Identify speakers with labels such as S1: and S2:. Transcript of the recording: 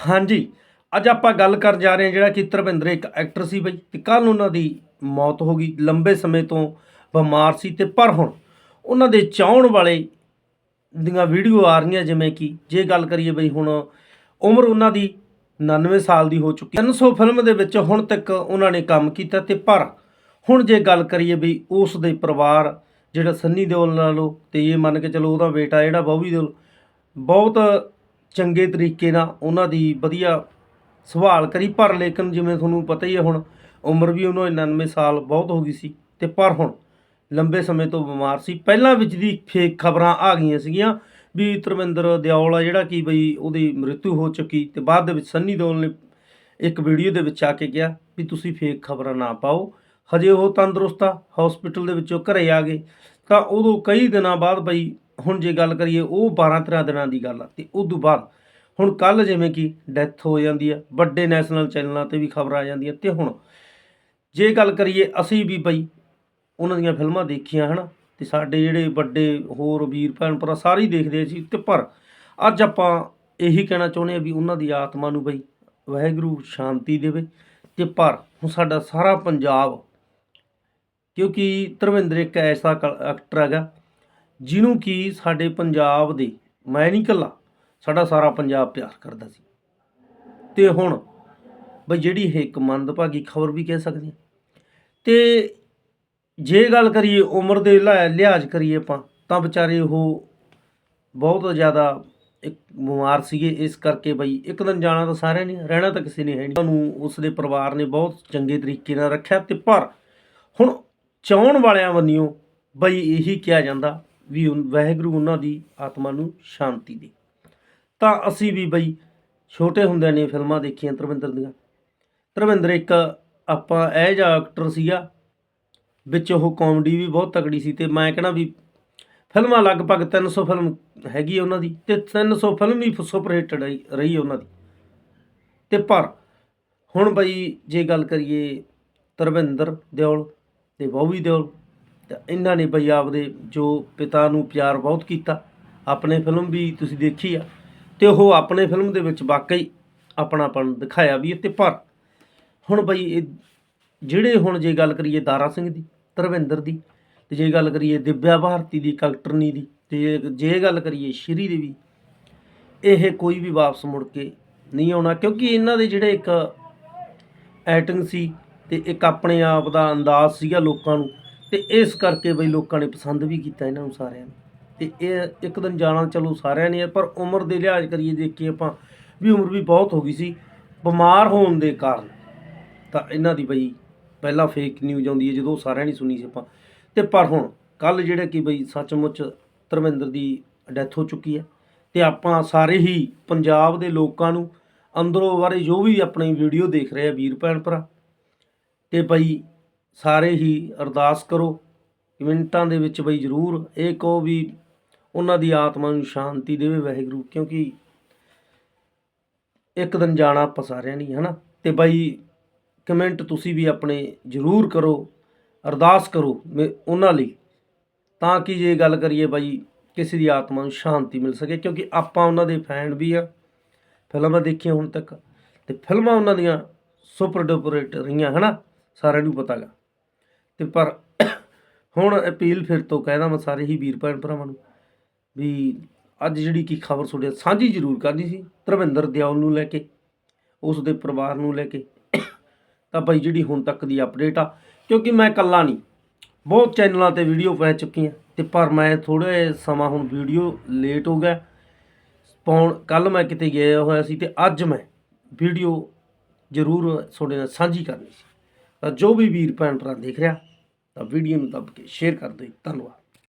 S1: ਹਾਂਜੀ, ਅੱਜ ਆਪਾਂ ਗੱਲ ਕਰਨ ਜਾ ਰਹੇ ਹਾਂ ਜਿਹੜਾ ਕਿ ਧਰਮਿੰਦਰ ਇੱਕ ਐਕਟਰ ਸੀ ਬਈ ਤੇ ਕੱਲ ਉਹਨਾਂ ਦੀ ਮੌਤ ਹੋ ਗਈ, ਲੰਬੇ ਸਮੇਂ ਤੋਂ ਬਿਮਾਰ ਸੀ ਤੇ ਪਰ ਹੁਣ ਉਹਨਾਂ ਦੇ ਚਾਹਣ ਵਾਲੇ ਦੀਆਂ ਵੀਡੀਓ ਆ ਰਹੀਆਂ ਜਿਵੇਂ ਕਿ ਜੇ ਗੱਲ ਕਰੀਏ ਬਈ ਹੁਣ ਉਮਰ ਉਹਨਾਂ ਦੀ 99 ਸਾਲ ਦੀ ਹੋ ਚੁੱਕੀ 300 ਫਿਲਮ ਦੇ ਵਿੱਚ ਹੁਣ ਤੱਕ ਉਹਨਾਂ ਨੇ ਕੰਮ ਕੀਤਾ ਤੇ ਪਰ ਹੁਣ ਜੇ ਗੱਲ ਕਰੀਏ ਬਈ ਉਸ ਦੇ ਪਰਿਵਾਰ ਜਿਹੜਾ ਸੰਨੀ ਦਿਓਲ ਨਾਲੋਂ ਤੇ ਇਹ ਮੰਨ ਕੇ ਚਲੋ ਉਹਦਾ ਬੇਟਾ ਜਿਹੜਾ ਬੌਬੀ ਦਿਓਲ, ਬਹੁਤ ਚੰਗੇ ਤਰੀਕੇ ਨਾਲ ਉਹਨਾਂ ਦੀ ਵਧੀਆ ਸੰਭਾਲ ਕਰੀ। ਪਰ ਲੇਕਿਨ ਜਿਵੇਂ ਤੁਹਾਨੂੰ ਪਤਾ ਹੀ ਹੈ ਹੁਣ, ਉਮਰ ਵੀ ਉਹਨਾਂ ਦੀ 99 ਸਾਲ ਬਹੁਤ ਹੋ ਗਈ ਸੀ ਤੇ ਪਰ ਹੁਣ ਲੰਬੇ ਸਮੇਂ ਤੋਂ ਬਿਮਾਰ ਸੀ। ਪਹਿਲਾਂ ਵਿੱਚ ਦੀ ਫੇਕ ਖਬਰਾਂ ਆ ਗਈਆਂ ਸੀਗੀਆਂ ਵੀ ਧਰਮਿੰਦਰ ਦਿਓਲ ਆ ਜਿਹੜਾ ਕਿ ਬਈ ਉਹਦੀ ਮ੍ਰਿਤੂ ਹੋ ਚੁੱਕੀ ਤੇ ਬਾਅਦ ਦੇ ਵਿੱਚ ਸੰਨੀ ਦਿਓਲ ਨੇ ਇੱਕ ਵੀਡੀਓ ਦੇ ਵਿੱਚ ਆ ਕੇ ਕਿਹਾ ਵੀ ਤੁਸੀਂ ਫੇਕ ਖਬਰਾਂ ਨਾ ਪਾਓ। ਹਜੇ ਉਹ ਤੰਦਰੁਸਤ ਆ ਹਸਪੀਟਲ ਦੇ ਵਿੱਚੋਂ ਘਰੇ ਆ ਗਏ। ਤਾਂ ਉਦੋਂ ਕਈ ਦਿਨਾਂ ਬਾਅਦ ਬਈ ਹੁਣ ਜੇ ਗੱਲ ਕਰੀਏ ਉਹ 12 13 ਦਿਨਾਂ ਦੀ ਗੱਲ ਆ, ਤੇ ਤੋਂ ਬਾਅਦ ਹੁਣ ਕੱਲ ਜਿਵੇਂ ਕਿ ਡੈਥ ਹੋ ਜਾਂਦੀ ਆ, ਵੱਡੇ ਨੈਸ਼ਨਲ ਚੈਨਲਾਂ ਤੇ ਵੀ ਖਬਰ ਆ ਜਾਂਦੀਆਂ, ਤੇ ਹੁਣ ਜੇ ਗੱਲ ਕਰੀਏ ਅਸੀਂ ਵੀ ਬਈ ਉਹਨਾਂ ਦੀਆਂ ਫਿਲਮਾਂ ਦੇਖੀਆਂ, ਹਨਾ, ਤੇ ਸਾਡੇ ਜਿਹੜੇ ਵੱਡੇ ਹੋਰ ਵੀਰ ਭੈਣ ਭਰਾ ਸਾਰੇ ਦੇਖਦੇ ਸੀ ਤੇ ਪਰ ਅੱਜ ਆਪਾਂ ਇਹੀ ਕਹਿਣਾ ਚਾਹੁੰਦੇ ਆ ਵੀ ਉਹਨਾਂ ਦੀ ਆਤਮਾ ਨੂੰ ਬਈ ਵਾਹਿਗੁਰੂ ਸ਼ਾਂਤੀ ਦੇਵੇ, ਤੇ ਪਰ ਹੁਣ ਸਾਡਾ ਸਾਰਾ ਪੰਜਾਬ ਕਿਉਂਕਿ ਧਰਮਿੰਦਰ ਇੱਕ ਐਸਾ ਐਕਟਰ ਹੈਗਾ ਜਿਹਨੂੰ ਕਿ ਸਾਡੇ ਪੰਜਾਬ ਦੇ, ਮੈਂ ਨਹੀਂ ਇਕੱਲਾ, ਸਾਡਾ ਸਾਰਾ ਪੰਜਾਬ ਪਿਆਰ ਕਰਦਾ ਸੀ। ਤੇ ਹੁਣ ਬਈ ਜਿਹੜੀ ਇਹ ਇੱਕ ਮੰਦਭਾਗੀ ਖਬਰ ਵੀ ਕਹਿ ਸਕਦੇ ਹਾਂ। ਤੇ ਜੇ ਗੱਲ ਕਰੀਏ ਉਮਰ ਦੇ ਲਿਹਾ- ਲਿਹਾਜ਼ ਕਰੀਏ ਆਪਾਂ, ਤਾਂ ਵਿਚਾਰੇ ਉਹ ਬਹੁਤ ਜ਼ਿਆਦਾ ਇੱਕ ਬਿਮਾਰ ਸੀਗੇ। ਇਸ ਕਰਕੇ ਬਈ ਇੱਕ ਦਿਨ ਜਾਣਾ ਤਾਂ ਸਾਰਿਆਂ ਨੇ, ਰਹਿਣਾ ਤਾਂ ਕਿਸੇ ਨੇ ਹੈ ਨਹੀਂ। ਉਹਨੂੰ ਉਸ ਦੇ ਪਰਿਵਾਰ ਨੇ ਬਹੁਤ ਚੰਗੇ ਤਰੀਕੇ ਨਾਲ ਰੱਖਿਆ ਤੇ ਪਰ ਹੁਣ ਚਾਹਣ ਵਾਲਿਆਂ ਵੱਲੋਂ ਬਈ ਇਹੀ ਕਿਹਾ ਜਾਂਦਾ ਵੀ ਵਾਹਿਗੁਰੂ ਉਹਨਾਂ ਦੀ ਆਤਮਾ ਨੂੰ ਸ਼ਾਂਤੀ ਦੇ। ਤਾਂ ਅਸੀਂ ਵੀ ਬਈ ਛੋਟੇ ਹੁੰਦਿਆਂ ਨੇ ਫਿਲਮਾਂ ਦੇਖੀਆਂ ਧਰਮਿੰਦਰ ਦੀਆਂ। ਧਰਮਿੰਦਰ ਇੱਕ ਆਪਾਂ ਇਹ ਜਿਹਾ ਐਕਟਰ ਸੀਗਾ, ਵਿੱਚ ਉਹ ਕਾਮੇਡੀ ਵੀ ਬਹੁਤ ਤਕੜੀ ਸੀ ਤੇ ਮੈਂ ਕਹਿੰਦਾ ਵੀ ਫਿਲਮਾਂ ਲਗਭਗ 300 ਫਿਲਮ ਹੈਗੀ ਉਹਨਾਂ ਦੀ ਤੇ 300 ਫਿਲਮ ਹੀ ਸੁਪਰ ਹਿੱਟ ਰਹੀ ਰਹੀ ਉਹਨਾਂ ਦੀ। ਤੇ ਪਰ ਹੁਣ ਬਈ ਜੇ ਗੱਲ ਕਰੀਏ ਧਰਮਿੰਦਰ ਦਿਓਲ ਤੇ ਬੌਬੀ ਦਿਓਲ ਤਾਂ ਇਹਨਾਂ ਨੇ ਬਈ ਆਪਦੇ ਜੋ ਪਿਤਾ ਨੂੰ ਪਿਆਰ ਬਹੁਤ ਕੀਤਾ, ਆਪਣੇ ਫਿਲਮ ਵੀ ਤੁਸੀਂ ਦੇਖੀ ਆ, ਤੇ ਉਹ ਆਪਣੇ ਫਿਲਮ ਦੇ ਵਿੱਚ ਵਾਕਈ ਆਪਣਾਪਣ ਦਿਖਾਇਆ ਵੀ ਹੈ ਤੇ ਪਰ ਹੁਣ ਬਈ ਇਹ ਜਿਹੜੇ ਹੁਣ ਜੇ ਗੱਲ ਕਰੀਏ ਦਾਰਾ ਸਿੰਘ ਦੀ, ਧਰਮਿੰਦਰ ਦੀ, ਤੇ ਜੇ ਗੱਲ ਕਰੀਏ ਦਿਵਿਆ ਭਾਰਤੀ ਦੀ ਕੈਕਟਰਨੀ ਦੀ, ਤੇ ਜੇ ਗੱਲ ਕਰੀਏ ਸ਼੍ਰੀ ਦੇਵੀ, ਇਹ ਕੋਈ ਵੀ ਵਾਪਸ ਮੁੜ ਕੇ ਨਹੀਂ ਆਉਣਾ, ਕਿਉਂਕਿ ਇਹਨਾਂ ਦੇ ਜਿਹੜੇ ਇੱਕ ਐਕਟਿੰਗ ਸੀ ਤੇ ਇੱਕ ਆਪਣੇ ਆਪ ਦਾ ਅੰਦਾਜ਼ ਸੀਗਾ ਲੋਕਾਂ ਨੂੰ ਤੇ ਇਸ ਕਰਕੇ ਬਈ ਲੋਕਾਂ ਨੇ ਪਸੰਦ ਵੀ ਕੀਤਾ ਇਹਨਾਂ ਨੂੰ ਸਾਰਿਆਂ ਨੂੰ। ਤੇ ਇਹ ਇੱਕ ਦਿਨ ਜਾਣਾ ਚਲੋ ਸਾਰਿਆਂ ਨੇ ਹੈ, ਪਰ ਉਮਰ ਦੇ ਲਿਹਾਜ਼ ਕਰੀਏ ਦੇਖੀਏ ਆਪਾਂ ਵੀ ਉਮਰ ਵੀ ਬਹੁਤ ਹੋ ਗਈ ਸੀ। ਬਿਮਾਰ ਹੋਣ ਦੇ ਕਾਰਨ ਤਾਂ ਇਹਨਾਂ ਦੀ ਬਈ ਪਹਿਲਾਂ ਫੇਕ ਨਿਊਜ਼ ਆਉਂਦੀ ਹੈ ਜਦੋਂ ਸਾਰਿਆਂ ਨੇ ਸੁਣੀ ਸੀ ਆਪਾਂ। ਤੇ ਪਰ ਹੁਣ ਕੱਲ ਜਿਹੜਾ ਕਿ ਬਈ ਸੱਚਮੁੱਚ ਧਰਮਿੰਦਰ ਦੀ ਡੈਥ ਹੋ ਚੁੱਕੀ ਹੈ। ਤੇ ਆਪਾਂ ਸਾਰੇ ਹੀ ਪੰਜਾਬ ਦੇ ਲੋਕਾਂ ਨੂੰ ਅੰਦਰੋਂ ਬਾਰੇ ਜੋ ਵੀ ਆਪਣੀ ਵੀਡੀਓ ਦੇਖ ਰਹੇ ਆ ਵੀਰ ਭੈਣ ਭਰਾ ਤੇ ਬਈ ਸਾਰੇ ਹੀ ਅਰਦਾਸ ਕਰੋ। ਕਮੈਂਟਾਂ ਦੇ ਵਿੱਚ ਬਈ ਜ਼ਰੂਰ ਇਹ ਕਹੋ ਵੀ ਉਹਨਾਂ ਦੀ ਆਤਮਾ ਨੂੰ ਸ਼ਾਂਤੀ ਦੇਵੇ ਵਾਹਿਗੁਰੂ, ਕਿਉਂਕਿ ਇੱਕ ਦਿਨ ਜਾਣਾ ਆਪਾਂ ਸਾਰਿਆਂ ਨੇ ਹਨਾ? ਤੇ ਬਾਈ ਕਮੈਂਟ ਤੁਸੀਂ ਵੀ ਆਪਣੇ ਜ਼ਰੂਰ ਕਰੋ, ਅਰਦਾਸ ਕਰੋ ਮੇ- ਉਹਨਾਂ ਲਈ। ਤਾਂ ਕਿ ਜੇ ਗੱਲ ਕਰੀਏ ਬਾਈ ਕਿਸੇ ਦੀ ਆਤਮਾ ਨੂੰ ਸ਼ਾਂਤੀ ਮਿਲ ਸਕੇ, ਕਿਉਂਕਿ ਆਪਾਂ ਉਹਨਾਂ ਦੇ ਫੈਨ ਵੀ ਆ। ਫਿਲਮਾਂ ਦੇਖੀਆਂ ਹੁਣ ਤੱਕ, ਤੇ ਫਿਲਮਾਂ ਉਹਨਾਂ ਦੀਆਂ ਸੁਪਰ ਡੁਪਰ ਹਿੱਟ ਰਹੀਆਂ, ਹਨਾ? ਸਾਰਿਆਂ ਨੂੰ ਪਤਾ ਗਾ। ਤੇ ਪਰ ਹੁਣ ਅਪੀਲ ਫਿਰ ਤੋਂ ਕਹਿਦਾ ਮੈਂ ਸਾਰੇ ਹੀ ਵੀਰ ਭੈਣ ਭਰਾਵਾਂ ਨੂੰ ਵੀ ਅੱਜ ਜਿਹੜੀ ਕੀ ਖਬਰ ਤੁਹਾਡੇ ਸਾਂਝੀ ਜ਼ਰੂਰ ਕਰਨੀ ਸੀ, ਧਰਮਿੰਦਰ ਦਿਓਲ ਨੂੰ ਲੈ ਕੇ, ਉਸ ਦੇ ਪਰਿਵਾਰ ਨੂੰ ਲੈ ਕੇ। ਤਾਂ ਬਈ ਜਿਹੜੀ ਹੁਣ ਤੱਕ ਦੀ ਅਪਡੇਟ ਆ, ਕਿਉਂਕਿ ਮੈਂ ਇਕੱਲਾ ਨਹੀਂ, ਬਹੁਤ ਚੈਨਲਾਂ ਤੇ ਵੀਡੀਓ ਪੈ ਚੁੱਕੀਆਂ, ਤੇ ਪਰ ਮੈਂ ਥੋੜੇ ਸਮਾਂ ਹੁਣ ਵੀਡੀਓ ਲੇਟ ਹੋ ਗਿਆ। ਪਾਉਣ ਕੱਲ ਮੈਂ ਕਿਤੇ ਗਿਆ ਹੋਇਆ ਸੀ ਤੇ ਅੱਜ ਮੈਂ ਵੀਡੀਓ ਜ਼ਰੂਰ ਤੁਹਾਡੇ ਨਾਲ ਸਾਂਝੀ ਕਰਨੀ ਸੀ। ਤਾਂ ਜੋ ਵੀ ਵੀਰ ਭੈਣ ਭਰਾ ਦੇਖ ਰਿਹਾ ਤਾਂ ਵੀਡੀਓ ਨੂੰ ਦੱਬ ਕੇ ਸ਼ੇਅਰ ਕਰ ਦਿਓ ਧੰਨਵਾਦ।